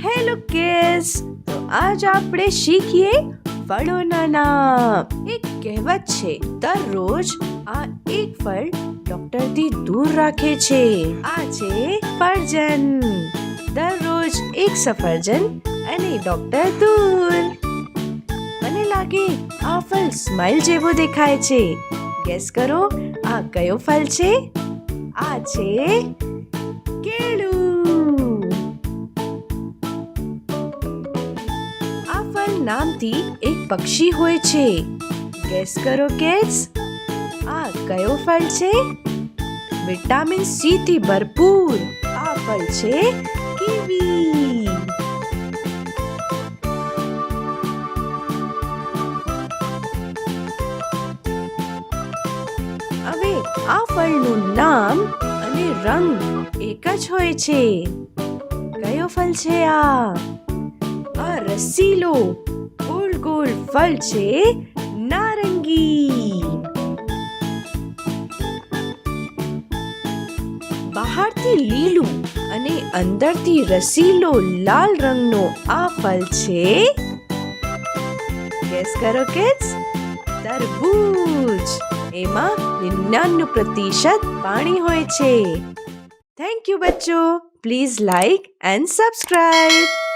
Kids તો આજ આપણે શીખીએ ફળોના નામ. એક કહેવત છે, દરરોજ આ એક ફળ ડોક્ટરથી દૂર રાખે છે. આ છે ફરજન દરરોજ એક સફરજન અને ડોક્ટર દૂર. મને લાગે આ ફળ સ્માઈલ જેવો દેખાય છે. ગેસ કરો, આ કયો ફળ છે? આ છે કેળું. નામથી એક પક્ષી હોય છે. ગેસ કરો કેટ્સ આ કયો ફળ છે? વિટામિન સી થી ભરપૂર. આ ફળ છે કીવી હવે આ ફળનું નામ અને રંગ એક જ હોય છે. કયો ફળ છે આ? આ રસીલો ગોલ ગોલ ફળ છે નારંગી બહારથી લીલું અને અંદરથી રસીલો લાલ રંગનો આ ફળ છે ગેસ કરો કિડ્સ તરબૂચ એમાં નિન્યાનનું પ્રતિશત પાણી હોય છે થેન્ક યુ બચ્ચો પ્લીઝ લાઈક એન્ડ સબસ્ક્રાઇબ